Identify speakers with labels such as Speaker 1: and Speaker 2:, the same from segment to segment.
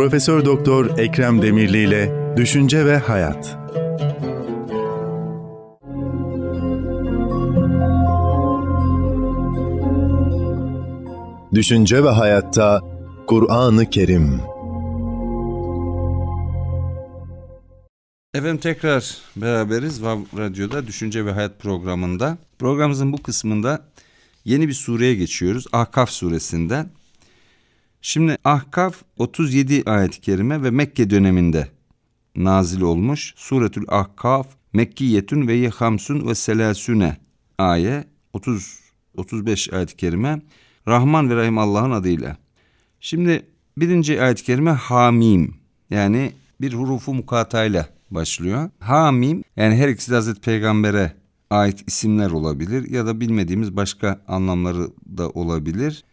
Speaker 1: Profesör Doktor Ekrem Demirli ile Düşünce ve Hayat. Düşünce ve Hayatta Kur'an-ı Kerim
Speaker 2: Efendim tekrar beraberiz Vav Radyo'da Düşünce ve Hayat programında. Programımızın bu kısmında yeni bir sureye geçiyoruz. Ahkaf suresinden. Şimdi Ahkaf 37 ayet-i kerime ve Mekke döneminde nazil olmuş. Suretül Ahkaf Mekkiyetün ve Yehamsun ve Selasüne aye 30 35 ayet-i kerime Rahman ve Rahim Allah'ın adıyla. Şimdi birinci ayet-i kerime Hamim yani bir hurufu mukatayla başlıyor. Hamim yani her ikisi de Hazreti Peygamber'e ait isimler olabilir ya da bilmediğimiz başka anlamları da olabilir.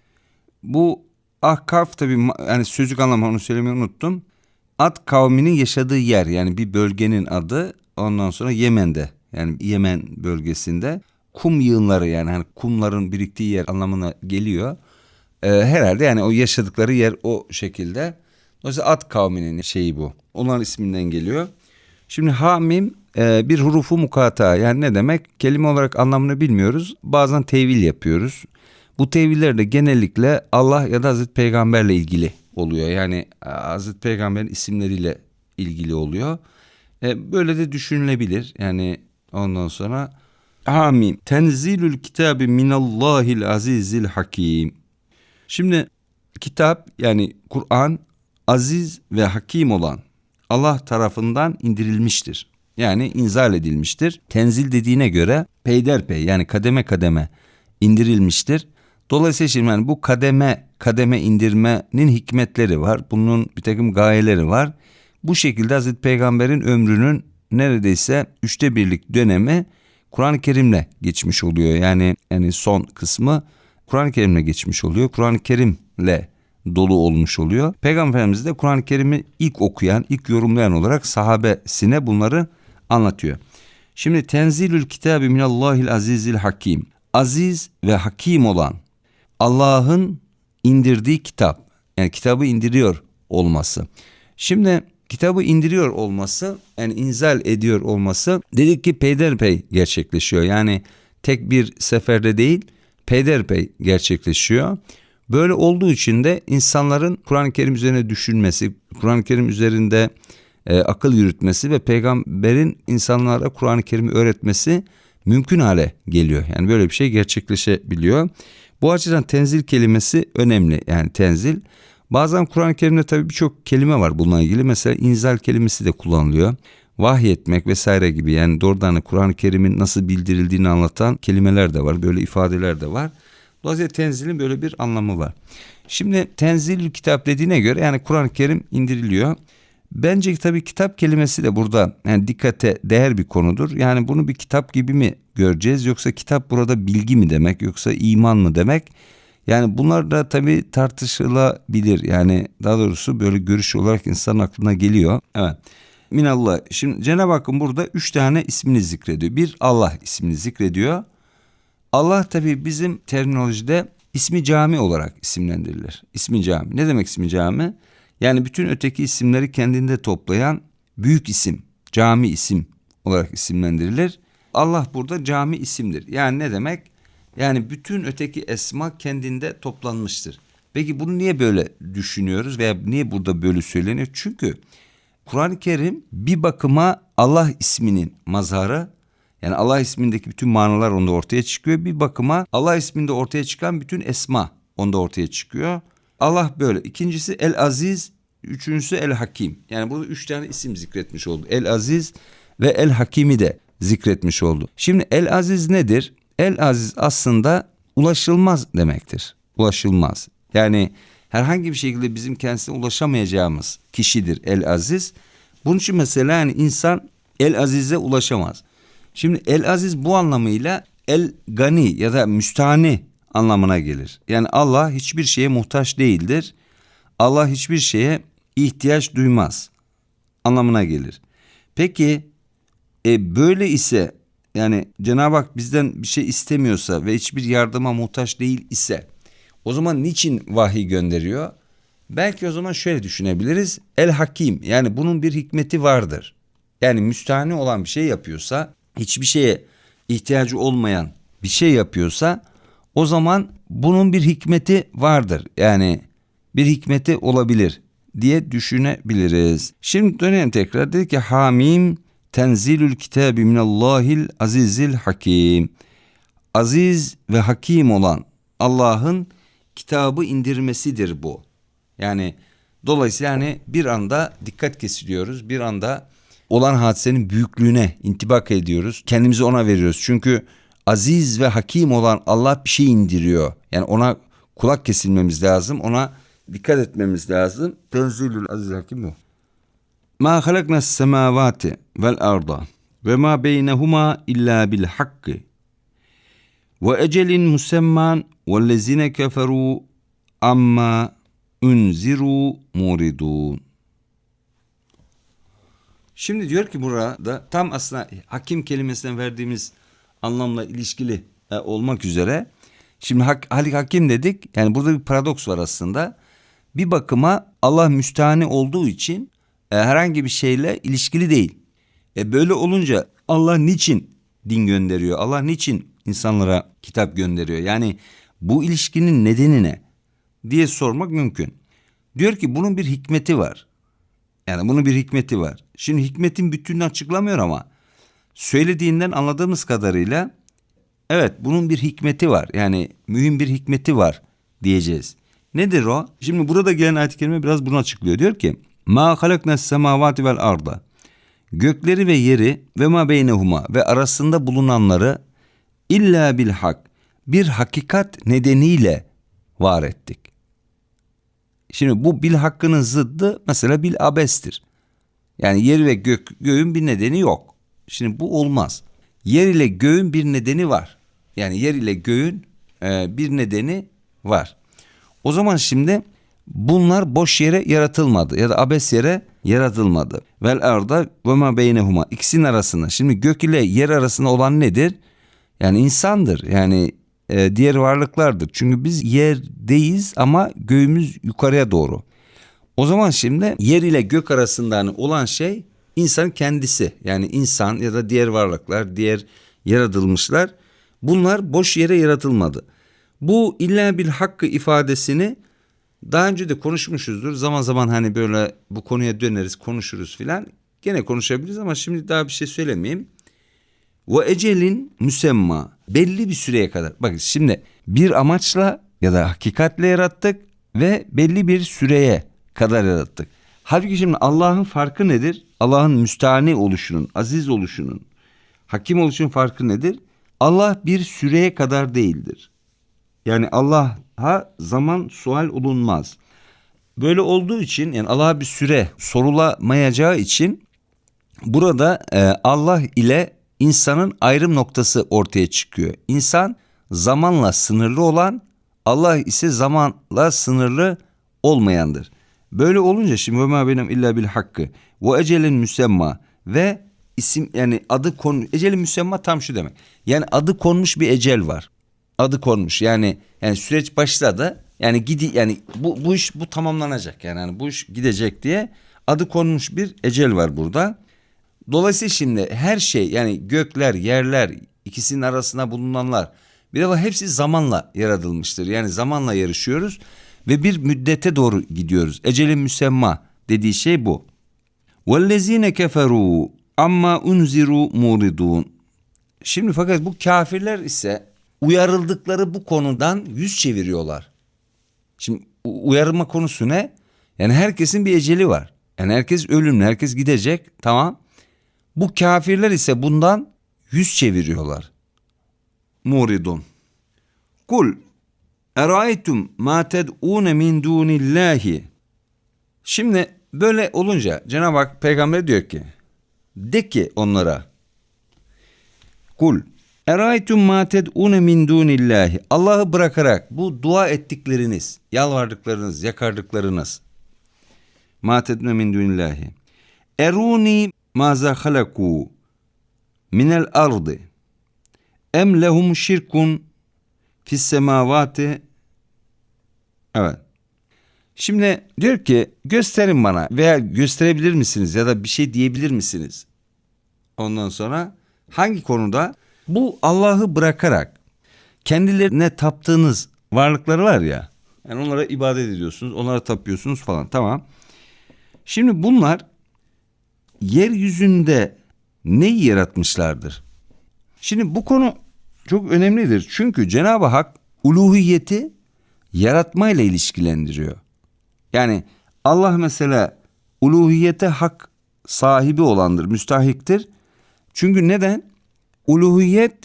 Speaker 2: Bu Ahkaf tabi yani sözlük anlamı onu söylemeyi unuttum. Ad kavminin yaşadığı yer yani bir bölgenin adı ondan sonra Yemen'de yani Yemen bölgesinde kum yığınları yani hani kumların biriktiği yer anlamına geliyor. Ee, herhalde yani o yaşadıkları yer o şekilde. Dolayısıyla Ad kavminin şeyi bu. Onların isminden geliyor. Şimdi hamim e, bir hurufu mukata yani ne demek? Kelime olarak anlamını bilmiyoruz. Bazen tevil yapıyoruz. Bu teviller de genellikle Allah ya da Hazreti Peygamberle ilgili oluyor. Yani e, Hazreti Peygamber'in isimleriyle ilgili oluyor. E, böyle de düşünülebilir. Yani ondan sonra Hamim. Tenzilül kitabı minallahil azizil hakim. Şimdi kitap yani Kur'an aziz ve hakim olan Allah tarafından indirilmiştir. Yani inzal edilmiştir. Tenzil dediğine göre peyderpey yani kademe kademe indirilmiştir. Dolayısıyla şimdi yani bu kademe kademe indirmenin hikmetleri var. Bunun bir takım gayeleri var. Bu şekilde Hazreti Peygamber'in ömrünün neredeyse üçte birlik dönemi Kur'an-ı Kerim'le geçmiş oluyor. Yani yani son kısmı Kur'an-ı Kerim'le geçmiş oluyor. Kur'an-ı Kerim'le dolu olmuş oluyor. Peygamberimiz de Kur'an-ı Kerim'i ilk okuyan, ilk yorumlayan olarak sahabesine bunları anlatıyor. Şimdi tenzilül kitabı minallahil azizil hakim. Aziz ve hakim olan Allah'ın indirdiği kitap. Yani kitabı indiriyor olması. Şimdi kitabı indiriyor olması yani inzal ediyor olması dedik ki peyderpey gerçekleşiyor. Yani tek bir seferde değil peyderpey gerçekleşiyor. Böyle olduğu için de insanların Kur'an-ı Kerim üzerine düşünmesi, Kur'an-ı Kerim üzerinde e, akıl yürütmesi ve peygamberin insanlara Kur'an-ı Kerim'i öğretmesi mümkün hale geliyor. Yani böyle bir şey gerçekleşebiliyor. Bu açıdan tenzil kelimesi önemli. Yani tenzil. Bazen Kur'an-ı Kerim'de tabii birçok kelime var bununla ilgili. Mesela inzal kelimesi de kullanılıyor. Vahyetmek vesaire gibi yani doğrudan Kur'an-ı Kerim'in nasıl bildirildiğini anlatan kelimeler de var. Böyle ifadeler de var. Dolayısıyla tenzilin böyle bir anlamı var. Şimdi tenzil kitap dediğine göre yani Kur'an-ı Kerim indiriliyor. Bence tabii kitap kelimesi de burada yani dikkate değer bir konudur. Yani bunu bir kitap gibi mi göreceğiz yoksa kitap burada bilgi mi demek yoksa iman mı demek? Yani bunlar da tabii tartışılabilir. Yani daha doğrusu böyle görüş olarak insanın aklına geliyor. Evet. Minallah. Şimdi Cenab-ı Hakk'ın burada üç tane ismini zikrediyor. Bir Allah ismini zikrediyor. Allah tabii bizim terminolojide ismi cami olarak isimlendirilir. İsmi cami. Ne demek ismi cami? Yani bütün öteki isimleri kendinde toplayan büyük isim, cami isim olarak isimlendirilir. Allah burada cami isimdir. Yani ne demek? Yani bütün öteki esma kendinde toplanmıştır. Peki bunu niye böyle düşünüyoruz veya niye burada böyle söyleniyor? Çünkü Kur'an-ı Kerim bir bakıma Allah isminin mazharı yani Allah ismindeki bütün manalar onda ortaya çıkıyor. Bir bakıma Allah isminde ortaya çıkan bütün esma onda ortaya çıkıyor. Allah böyle. İkincisi El Aziz, üçüncüsü El Hakim. Yani burada üç tane isim zikretmiş oldu. El Aziz ve El Hakim'i de zikretmiş oldu. Şimdi El Aziz nedir? El Aziz aslında ulaşılmaz demektir. Ulaşılmaz. Yani herhangi bir şekilde bizim kendisine ulaşamayacağımız kişidir El Aziz. Bunun için mesela yani insan El Aziz'e ulaşamaz. Şimdi El Aziz bu anlamıyla El Gani ya da müstahni anlamına gelir. Yani Allah hiçbir şeye muhtaç değildir. Allah hiçbir şeye ihtiyaç duymaz anlamına gelir. Peki e, böyle ise yani Cenab-ı Hak bizden bir şey istemiyorsa ve hiçbir yardıma muhtaç değil ise o zaman niçin vahiy gönderiyor? Belki o zaman şöyle düşünebiliriz. El Hakim yani bunun bir hikmeti vardır. Yani müstahane olan bir şey yapıyorsa hiçbir şeye ihtiyacı olmayan bir şey yapıyorsa o zaman bunun bir hikmeti vardır. Yani bir hikmeti olabilir diye düşünebiliriz. Şimdi dönelim tekrar. Dedi ki Hamim tenzilül kitabi minallahil azizil hakim. Aziz ve hakim olan Allah'ın kitabı indirmesidir bu. Yani dolayısıyla hani bir anda dikkat kesiliyoruz. Bir anda olan hadisenin büyüklüğüne intibak ediyoruz. Kendimizi ona veriyoruz. Çünkü aziz ve hakim olan Allah bir şey indiriyor. Yani ona kulak kesilmemiz lazım. Ona dikkat etmemiz lazım. Tenzilül aziz hakim bu. Ma halakna semavati vel arda ve ma beynehuma illa bil hakkı ve ecelin musemman vellezine keferu amma unziru muridun. Şimdi diyor ki burada tam aslında hakim kelimesinden verdiğimiz anlamla ilişkili e, olmak üzere. Şimdi hak, halik hakim dedik. Yani burada bir paradoks var aslında. Bir bakıma Allah müstahane olduğu için e, herhangi bir şeyle ilişkili değil. E, böyle olunca Allah niçin din gönderiyor? Allah niçin insanlara kitap gönderiyor? Yani bu ilişkinin nedeni ne? diye sormak mümkün. Diyor ki bunun bir hikmeti var. Yani bunun bir hikmeti var. Şimdi hikmetin bütününü açıklamıyor ama söylediğinden anladığımız kadarıyla evet bunun bir hikmeti var. Yani mühim bir hikmeti var diyeceğiz. Nedir o? Şimdi burada gelen ayet-i kerime biraz bunu açıklıyor. Diyor ki Ma halakna semavati vel arda Gökleri ve yeri ve ma beynehuma ve arasında bulunanları illa bil hak bir hakikat nedeniyle var ettik. Şimdi bu bil hakkının zıddı mesela bil abestir. Yani yer ve gök, göğün bir nedeni yok. Şimdi bu olmaz. Yer ile göğün bir nedeni var. Yani yer ile göğün e, bir nedeni var. O zaman şimdi bunlar boş yere yaratılmadı ya da abes yere yaratılmadı. Vel arda ve ma beynehuma ikisinin arasında. Şimdi gök ile yer arasında olan nedir? Yani insandır. Yani e, diğer varlıklardır. Çünkü biz yerdeyiz ama göğümüz yukarıya doğru. O zaman şimdi yer ile gök arasında hani olan şey insan kendisi. Yani insan ya da diğer varlıklar, diğer yaratılmışlar bunlar boş yere yaratılmadı. Bu illa bil hakkı ifadesini daha önce de konuşmuşuzdur. Zaman zaman hani böyle bu konuya döneriz, konuşuruz filan. Gene konuşabiliriz ama şimdi daha bir şey söylemeyeyim. Ve ecelin müsemma belli bir süreye kadar. Bakın şimdi bir amaçla ya da hakikatle yarattık ve belli bir süreye kadar yarattık. Halbuki şimdi Allah'ın farkı nedir? Allah'ın müstahane oluşunun, aziz oluşunun, hakim oluşunun farkı nedir? Allah bir süreye kadar değildir. Yani Allah'a zaman sual olunmaz. Böyle olduğu için yani Allah'a bir süre sorulamayacağı için burada e, Allah ile insanın ayrım noktası ortaya çıkıyor. İnsan zamanla sınırlı olan, Allah ise zamanla sınırlı olmayandır. Böyle olunca şimdi ve benim illa bil hakkı ve ecelin müsemma ve isim yani adı konu ecelin müsemma tam şu demek. Yani adı konmuş bir ecel var. Adı konmuş. Yani yani süreç başladı. Yani gidi yani bu bu iş bu tamamlanacak. Yani, yani bu iş gidecek diye adı konmuş bir ecel var burada. Dolayısıyla şimdi her şey yani gökler, yerler, ikisinin arasında bulunanlar bir defa hepsi zamanla yaratılmıştır. Yani zamanla yarışıyoruz ve bir müddete doğru gidiyoruz. Ecelin müsemma dediği şey bu. وَالَّذ۪ينَ كَفَرُوا amma unziru muridun. Şimdi fakat bu kafirler ise uyarıldıkları bu konudan yüz çeviriyorlar. Şimdi uyarılma konusu ne? Yani herkesin bir eceli var. Yani herkes ölümlü, herkes gidecek. Tamam. Bu kafirler ise bundan yüz çeviriyorlar. Muridun. Kul Eraaytum ma ted'une min dunillahi. Şimdi böyle olunca Cenab-ı Hak peygamber diyor ki de ki onlara Kul Eraaytum ma ted'une min dunillahi. Allah'ı bırakarak bu dua ettikleriniz, yalvardıklarınız, yakardıklarınız. Ma ted'une min dunillahi. Eruni maza halaku minel ardı. Em lehum şirkun fis semavati Evet. Şimdi diyor ki gösterin bana veya gösterebilir misiniz ya da bir şey diyebilir misiniz? Ondan sonra hangi konuda? Bu Allah'ı bırakarak kendilerine taptığınız varlıkları var ya. Yani onlara ibadet ediyorsunuz, onlara tapıyorsunuz falan tamam. Şimdi bunlar yeryüzünde neyi yaratmışlardır? Şimdi bu konu çok önemlidir. Çünkü Cenab-ı Hak uluhiyeti yaratmayla ilişkilendiriyor. Yani Allah mesela uluhiyete hak sahibi olandır, müstahiktir. Çünkü neden? Uluhiyet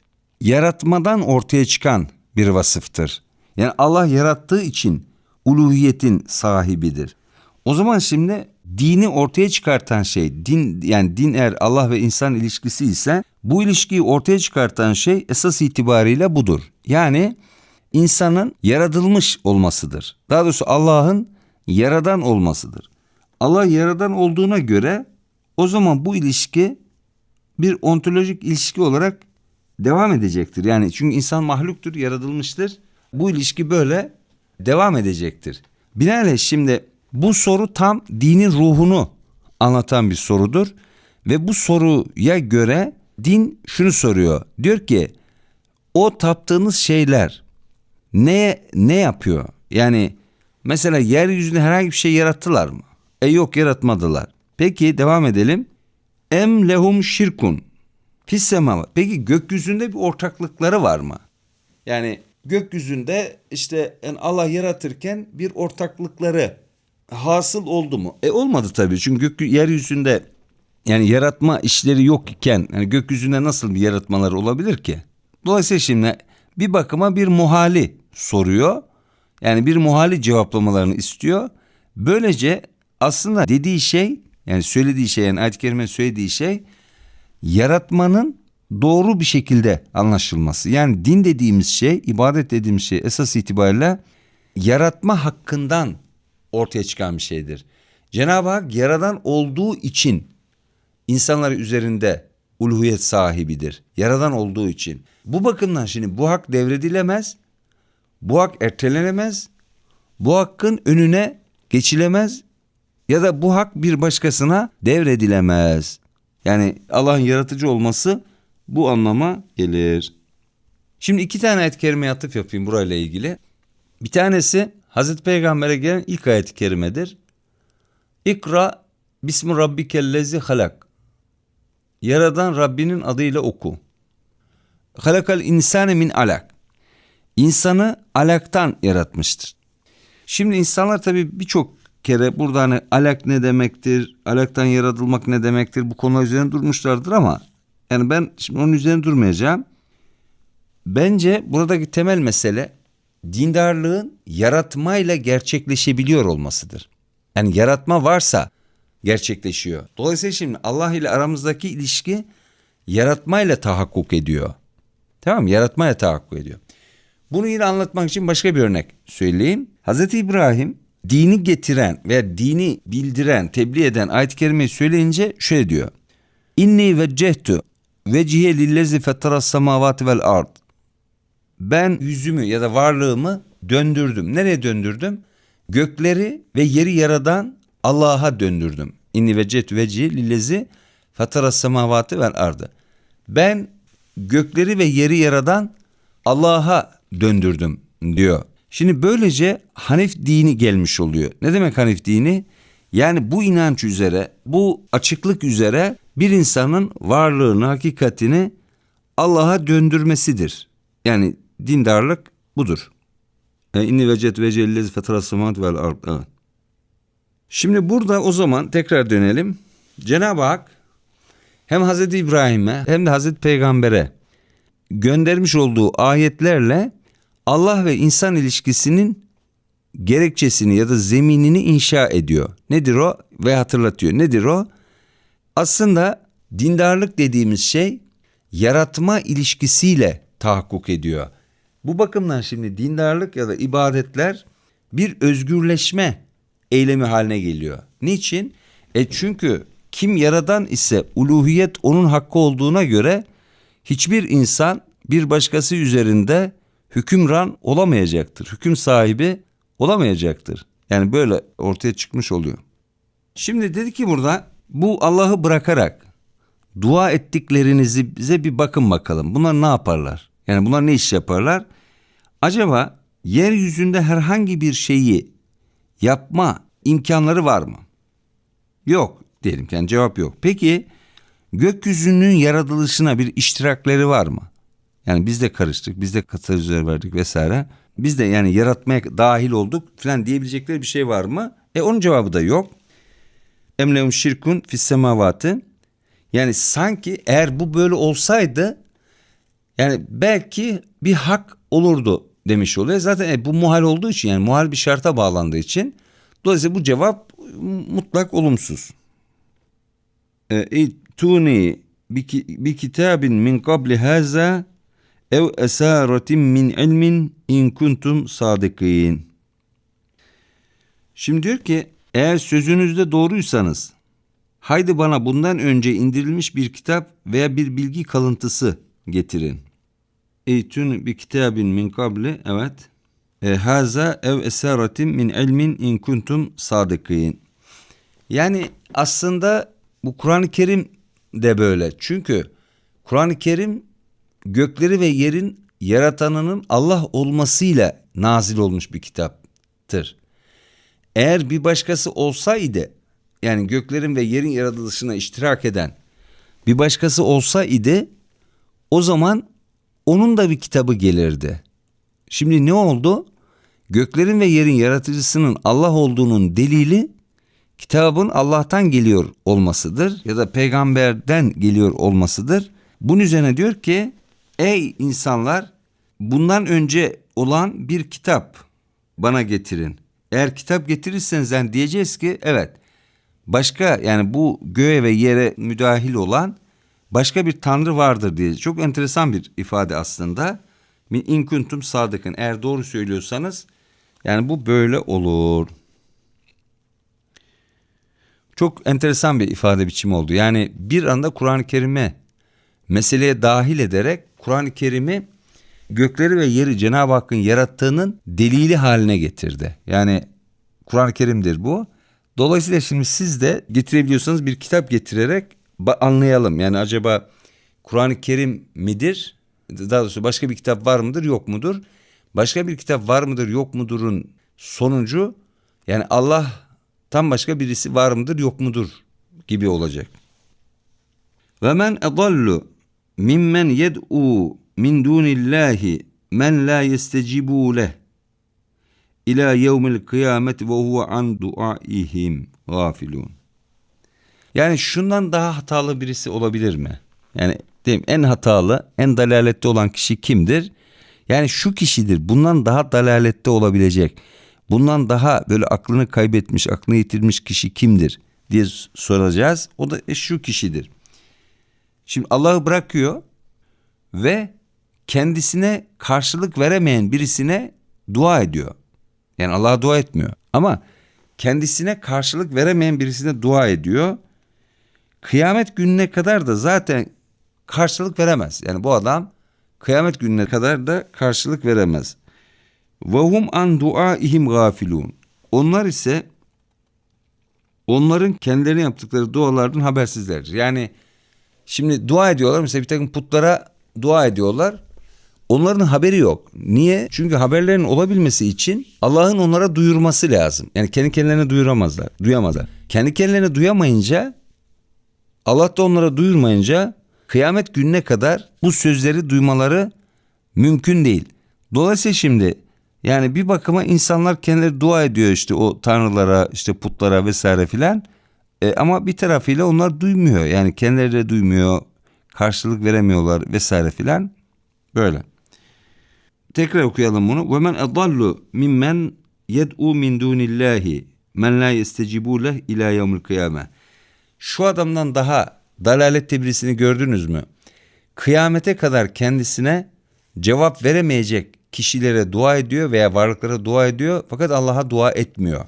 Speaker 2: yaratmadan ortaya çıkan bir vasıftır. Yani Allah yarattığı için uluhiyetin sahibidir. O zaman şimdi dini ortaya çıkartan şey din yani din eğer Allah ve insan ilişkisi ise bu ilişkiyi ortaya çıkartan şey esas itibariyle budur. Yani insanın yaratılmış olmasıdır. Daha doğrusu Allah'ın yaradan olmasıdır. Allah yaradan olduğuna göre o zaman bu ilişki bir ontolojik ilişki olarak devam edecektir. Yani çünkü insan mahluktur, yaratılmıştır. Bu ilişki böyle devam edecektir. Binaenaleyh şimdi bu soru tam dinin ruhunu anlatan bir sorudur. Ve bu soruya göre din şunu soruyor. Diyor ki o taptığınız şeyler ne ne yapıyor? Yani mesela yeryüzünde herhangi bir şey yarattılar mı? E yok yaratmadılar. Peki devam edelim. Em lehum şirkun fis. Peki gökyüzünde bir ortaklıkları var mı? Yani gökyüzünde işte yani Allah yaratırken bir ortaklıkları hasıl oldu mu? E olmadı tabii çünkü gök, yeryüzünde yani yaratma işleri yok iken yani gökyüzünde nasıl bir yaratmaları olabilir ki? Dolayısıyla şimdi bir bakıma bir muhali soruyor. Yani bir muhali cevaplamalarını istiyor. Böylece aslında dediği şey yani söylediği şey yani ayet-i kerime söylediği şey yaratmanın doğru bir şekilde anlaşılması. Yani din dediğimiz şey, ibadet dediğimiz şey esas itibariyle yaratma hakkından ortaya çıkan bir şeydir. Cenab-ı Hak yaradan olduğu için insanlar üzerinde uluhiyet sahibidir. Yaradan olduğu için. Bu bakımdan şimdi bu hak devredilemez. Bu hak ertelenemez. Bu hakkın önüne geçilemez ya da bu hak bir başkasına devredilemez. Yani Allah'ın yaratıcı olması bu anlama gelir. Şimdi iki tane ayet-i kerimeye atıf yapayım burayla ilgili. Bir tanesi Hazreti Peygamber'e gelen ilk ayet-i kerimedir. İkra bismi rabbikellezi halak. Yaradan Rabbinin adıyla oku. Halakal insane min alak. İnsanı alaktan yaratmıştır. Şimdi insanlar tabii birçok kere burada hani alak ne demektir, alaktan yaratılmak ne demektir bu konular üzerine durmuşlardır ama yani ben şimdi onun üzerine durmayacağım. Bence buradaki temel mesele dindarlığın yaratmayla gerçekleşebiliyor olmasıdır. Yani yaratma varsa gerçekleşiyor. Dolayısıyla şimdi Allah ile aramızdaki ilişki yaratmayla tahakkuk ediyor. Tamam mı? Yaratmayla tahakkuk ediyor. Bunu yine anlatmak için başka bir örnek söyleyeyim. Hazreti İbrahim dini getiren veya dini bildiren, tebliğ eden ayet-i kerimeyi söyleyince şöyle diyor. İnni veccehtu vecihe lillezi fetteras semavati vel ard. Ben yüzümü ya da varlığımı döndürdüm. Nereye döndürdüm? Gökleri ve yeri yaradan Allah'a döndürdüm. İnni veccehtu vecihe lillezi fetteras semavati vel ardı. Ben gökleri ve yeri yaradan Allah'a döndürdüm diyor. Şimdi böylece Hanif dini gelmiş oluyor. Ne demek Hanif dini? Yani bu inanç üzere, bu açıklık üzere bir insanın varlığını, hakikatini Allah'a döndürmesidir. Yani dindarlık budur. E, İnni vecet ve cellezi fetrasımat vel. Şimdi burada o zaman tekrar dönelim. Cenab-ı Hak hem Hazreti İbrahim'e hem de Hazreti Peygamber'e göndermiş olduğu ayetlerle Allah ve insan ilişkisinin gerekçesini ya da zeminini inşa ediyor. Nedir o? Ve hatırlatıyor. Nedir o? Aslında dindarlık dediğimiz şey yaratma ilişkisiyle tahakkuk ediyor. Bu bakımdan şimdi dindarlık ya da ibadetler bir özgürleşme eylemi haline geliyor. Niçin? E çünkü kim yaradan ise uluhiyet onun hakkı olduğuna göre hiçbir insan bir başkası üzerinde hükümran olamayacaktır. Hüküm sahibi olamayacaktır. Yani böyle ortaya çıkmış oluyor. Şimdi dedi ki burada bu Allah'ı bırakarak dua ettiklerinizi bize bir bakın bakalım. Bunlar ne yaparlar? Yani bunlar ne iş yaparlar? Acaba yeryüzünde herhangi bir şeyi yapma imkanları var mı? Yok diyelim ki yani cevap yok. Peki gökyüzünün yaratılışına bir iştirakleri var mı? Yani biz de karıştık, biz de katalizör verdik vesaire. Biz de yani yaratmaya dahil olduk falan diyebilecekleri bir şey var mı? E onun cevabı da yok. Emlehum şirkun fis semavatı. Yani sanki eğer bu böyle olsaydı yani belki bir hak olurdu demiş oluyor. Zaten e, bu muhal olduğu için yani muhal bir şarta bağlandığı için dolayısıyla bu cevap mutlak olumsuz. E, tuni bi kitabin min qabli haza ev esaratin min ilmin in kuntum sadıkîn. Şimdi diyor ki eğer sözünüzde doğruysanız haydi bana bundan önce indirilmiş bir kitap veya bir bilgi kalıntısı getirin. Eytun bi kitabin min kabli evet. E, haza ev esaratin min ilmin in kuntum sadıkîn. Yani aslında bu Kur'an-ı Kerim de böyle. Çünkü Kur'an-ı Kerim gökleri ve yerin yaratanının Allah olmasıyla nazil olmuş bir kitaptır. Eğer bir başkası olsaydı yani göklerin ve yerin yaratılışına iştirak eden bir başkası olsaydı o zaman onun da bir kitabı gelirdi. Şimdi ne oldu? Göklerin ve yerin yaratıcısının Allah olduğunun delili kitabın Allah'tan geliyor olmasıdır ya da peygamberden geliyor olmasıdır. Bunun üzerine diyor ki ey insanlar bundan önce olan bir kitap bana getirin. Eğer kitap getirirseniz yani diyeceğiz ki evet başka yani bu göğe ve yere müdahil olan başka bir tanrı vardır diye. Çok enteresan bir ifade aslında. Min in kuntum sadıkın. Eğer doğru söylüyorsanız yani bu böyle olur. Çok enteresan bir ifade biçimi oldu. Yani bir anda Kur'an-ı Kerim'e meseleye dahil ederek Kur'an-ı Kerim'i gökleri ve yeri Cenab-ı Hakk'ın yarattığının delili haline getirdi. Yani Kur'an-ı Kerim'dir bu. Dolayısıyla şimdi siz de getirebiliyorsanız bir kitap getirerek anlayalım. Yani acaba Kur'an-ı Kerim midir? Daha doğrusu başka bir kitap var mıdır yok mudur? Başka bir kitap var mıdır yok mudurun sonucu yani Allah tam başka birisi var mıdır yok mudur gibi olacak. Ve men edallu mimmen yed'u min dunillahi men la yestecibu leh ila yevmil kıyamet ve huve an duaihim gafilun. Yani şundan daha hatalı birisi olabilir mi? Yani diyeyim en hatalı, en dalalette olan kişi kimdir? Yani şu kişidir. Bundan daha dalalette olabilecek. Bundan daha böyle aklını kaybetmiş, aklını yitirmiş kişi kimdir diye soracağız. O da e, şu kişidir. Şimdi Allah'ı bırakıyor ve kendisine karşılık veremeyen birisine dua ediyor. Yani Allah'a dua etmiyor. Ama kendisine karşılık veremeyen birisine dua ediyor. Kıyamet gününe kadar da zaten karşılık veremez. Yani bu adam kıyamet gününe kadar da karşılık veremez. Ve hum an duaihim gafilun. Onlar ise onların kendilerine yaptıkları dualardan habersizlerdir. Yani şimdi dua ediyorlar mesela bir takım putlara dua ediyorlar. Onların haberi yok. Niye? Çünkü haberlerin olabilmesi için Allah'ın onlara duyurması lazım. Yani kendi kendilerine duyuramazlar, duyamazlar. Kendi kendilerine duyamayınca Allah da onlara duyurmayınca kıyamet gününe kadar bu sözleri duymaları mümkün değil. Dolayısıyla şimdi yani bir bakıma insanlar kendileri dua ediyor işte o tanrılara işte putlara vesaire filan. E, ama bir tarafıyla onlar duymuyor. Yani kendileri de duymuyor. Karşılık veremiyorlar vesaire filan. Böyle. Tekrar okuyalım bunu. Ve men edallu mimmen yed'u min dunillahi men la yestecibu leh ila yevmil kıyame. Şu adamdan daha dalalette birisini gördünüz mü? Kıyamete kadar kendisine cevap veremeyecek kişilere dua ediyor veya varlıklara dua ediyor fakat Allah'a dua etmiyor.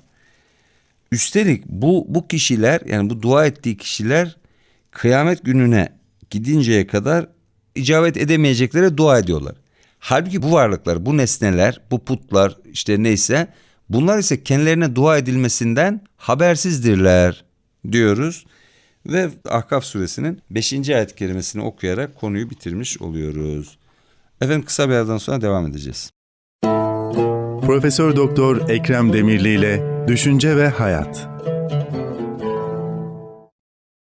Speaker 2: Üstelik bu bu kişiler yani bu dua ettiği kişiler kıyamet gününe gidinceye kadar icabet edemeyeceklere dua ediyorlar. Halbuki bu varlıklar, bu nesneler, bu putlar işte neyse Bunlar ise kendilerine dua edilmesinden habersizdirler diyoruz. Ve Ahkaf suresinin 5. ayet kerimesini okuyarak konuyu bitirmiş oluyoruz. Efendim kısa bir aradan sonra devam edeceğiz.
Speaker 1: Profesör Doktor Ekrem Demirli ile Düşünce ve Hayat.